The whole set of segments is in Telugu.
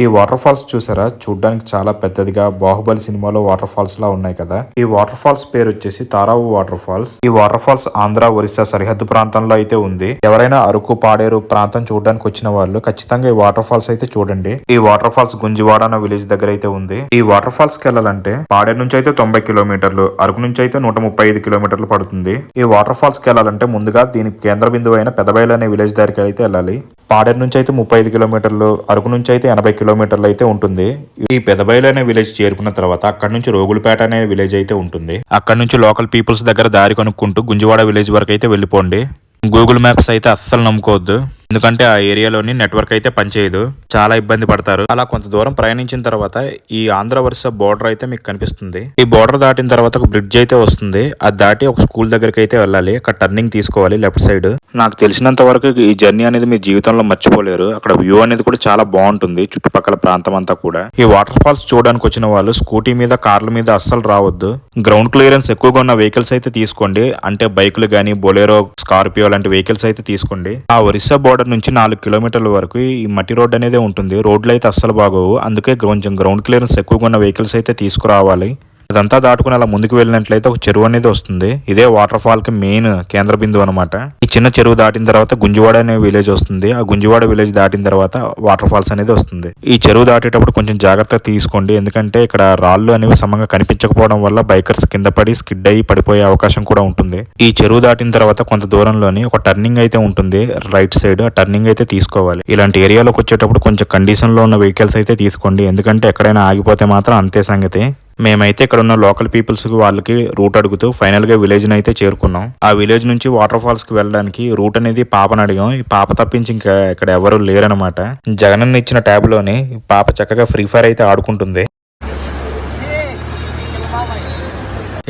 ఈ వాటర్ ఫాల్స్ చూసారా? చూడడానికి చాలా పెద్దదిగా బాహుబలి సినిమాలో వాటర్ ఫాల్స్ లా ఉన్నాయి కదా. ఈ వాటర్ ఫాల్స్ పేరు వచ్చేసి తారావు వాటర్ ఫాల్స్. ఈ వాటర్ ఫాల్స్ ఆంధ్ర ఒరిస్సా సరిహద్దు ప్రాంతంలో అయితే ఉంది. ఎవరైనా అరకు పాడేరు ప్రాంతం చూడడానికి వచ్చిన వాళ్ళు ఖచ్చితంగా ఈ వాటర్ ఫాల్స్ అయితే చూడండి. ఈ వాటర్ ఫాల్స్ గుంజివాడ అన్న విలేజ్ దగ్గర అయితే ఉంది. ఈ వాటర్ ఫాల్స్కి వెళ్ళాలంటే పాడేరు నుంచి అయితే తొంభై కిలోమీటర్లు అరకు నుంచి అయితే నూట ముప్పై ఐదు కిలోమీటర్లు పడుతుంది. ఈ వాటర్ ఫాల్స్కి వెళ్ళాలంటే ముందుగా దీనికి కేంద్ర బిందువు అయిన పెదబయలు అనే విలేజ్ దగ్గరికి అయితే వెళ్ళాలి. పాడేరు నుంచి అయితే ముప్పై ఐదు కిలోమీటర్లు అరకు నుంచి అయితే ఎనభై కిలోమీటర్లు అయితే ఉంటుంది. ఈ పెదబయలు అనే విలేజ్ చేరుకున్న తర్వాత అక్కడ నుంచి రోగులపేట అనే విలేజ్ అయితే ఉంటుంది. అక్కడ నుంచి లోకల్ పీపుల్స్ దగ్గర దారి కనుక్కుంటూ గుంజవాడ విలేజ్ వరకు అయితే వెళ్ళిపోండి. గూగుల్ మ్యాప్స్ అయితే అస్సలు నమ్ముకోవద్దు. ఎందుకంటే ఆ ఏరియాలోని నెట్వర్క్ అయితే పనిచేయదు. చాలా ఇబ్బంది పడతారు. అలా కొంత దూరం ప్రయాణించిన తర్వాత ఈ ఆంధ్ర వరుస బోర్డర్ అయితే మీకు కనిపిస్తుంది. ఈ బోర్డర్ దాటిన తర్వాత ఒక బ్రిడ్జ్ అయితే వస్తుంది. అది దాటి ఒక స్కూల్ దగ్గరికి అయితే వెళ్ళాలి. అక్కడ టర్నింగ్ తీసుకోవాలి లెఫ్ట్ సైడ్ నాకు తెలిసినంత వరకు ఈ జర్నీ అనేది మీ జీవితంలో మర్చిపోలేరు. అక్కడ వ్యూ అనేది కూడా చాలా బాగుంటుంది. చుట్టుపక్కల ప్రాంతం అంతా కూడా. ఈ వాటర్ ఫాల్స్ చూడడానికి వచ్చిన వాళ్ళు స్కూటీ మీద కార్ల మీద అస్సలు రావద్దు. గ్రౌండ్ క్లియరెన్స్ ఎక్కువగా ఉన్న వెహికల్స్ అయితే తీసుకోండి. అంటే బైకులు గానీ బొలేరో స్కార్పియో లాంటి వెహికల్స్ అయితే తీసుకోండి. ఆ ఒరిస్సా బోర్డర్ నుంచి నాలుగు కిలోమీటర్ల వరకు ఈ మట్టి రోడ్ అనేది ఉంటుంది. రోడ్లు అయితే అస్సలు బాగోవు. అందుకే కొంచెం గ్రౌండ్ క్లియరెన్స్ ఎక్కువగా ఉన్న వెహికల్స్ అయితే తీసుకురావాలి. అదంతా దాటుకుని అలా ముందుకు వెళ్ళినట్లయితే ఒక చెరువు అనేది వస్తుంది. ఇదే వాటర్ ఫాల్కి మెయిన్ కేంద్ర బిందువు అనమాట ఈ చిన్న చెరువు దాటిన తర్వాత గుంజువాడ అనే విలేజ్ వస్తుంది. ఆ గుంజువాడ విలేజ్ దాటిన తర్వాత వాటర్ ఫాల్స్ అనేది వస్తుంది. ఈ చెరువు దాటేటప్పుడు కొంచెం జాగ్రత్త తీసుకోండి. ఎందుకంటే ఇక్కడ రాళ్ళు అనేవి సమంగా కనిపించకపోవడం వల్ల బైకర్స్ కింద పడి స్కిడ్ అయ్యి పడిపోయే అవకాశం కూడా ఉంటుంది. ఈ చెరువు దాటిన తర్వాత కొంత దూరంలోని ఒక టర్నింగ్ అయితే ఉంటుంది. రైట్ సైడ్ ఆ టర్నింగ్ అయితే తీసుకోవాలి. ఇలాంటి ఏరియాలోకి వచ్చేటప్పుడు కొంచెం కండిషన్లో ఉన్న వెహికల్స్ అయితే తీసుకోండి. ఎందుకంటే ఎక్కడైనా ఆగిపోతే మాత్రం అంతే సంగతి. మేమైతే ఇక్కడ ఉన్న లోకల్ పీపుల్స్కి వాళ్ళకి రూట్ అడుగుతూ ఫైనల్గా విలేజ్ అయితే చేరుకున్నాం. ఆ విలేజ్ నుంచి వాటర్ ఫాల్స్కి వెళ్ళడానికి రూట్ అనేది పాపను అడిగాం. ఈ పాప తప్పించి ఇంకా ఇక్కడ ఎవరు లేరనమాట జగనన్న ఇచ్చిన ట్యాబ్లోని పాప చక్కగా ఫ్రీ ఫైర్ అయితే ఆడుకుంటుంది.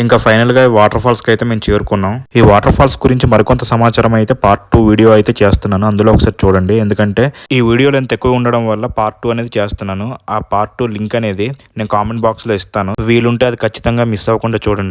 ఇంకా ఫైనల్గా ఈ వాటర్ ఫాల్స్కి అయితే మేము చేరుకున్నాం. ఈ వాటర్ ఫాల్స్ గురించి మరికొంత సమాచారం అయితే పార్ట్ టూ వీడియో అయితే చేస్తున్నాను. అందులో ఒకసారి చూడండి. ఎందుకంటే ఈ వీడియో లెంత్ ఎక్కువ ఉండడం వల్ల పార్ట్ టూ అనేది చేస్తున్నాను. ఆ పార్ట్ టూ లింక్ అనేది నేను కామెంట్ బాక్స్లో ఇస్తాను. వీలుంటే అది ఖచ్చితంగా మిస్ అవ్వకుండా చూడండి.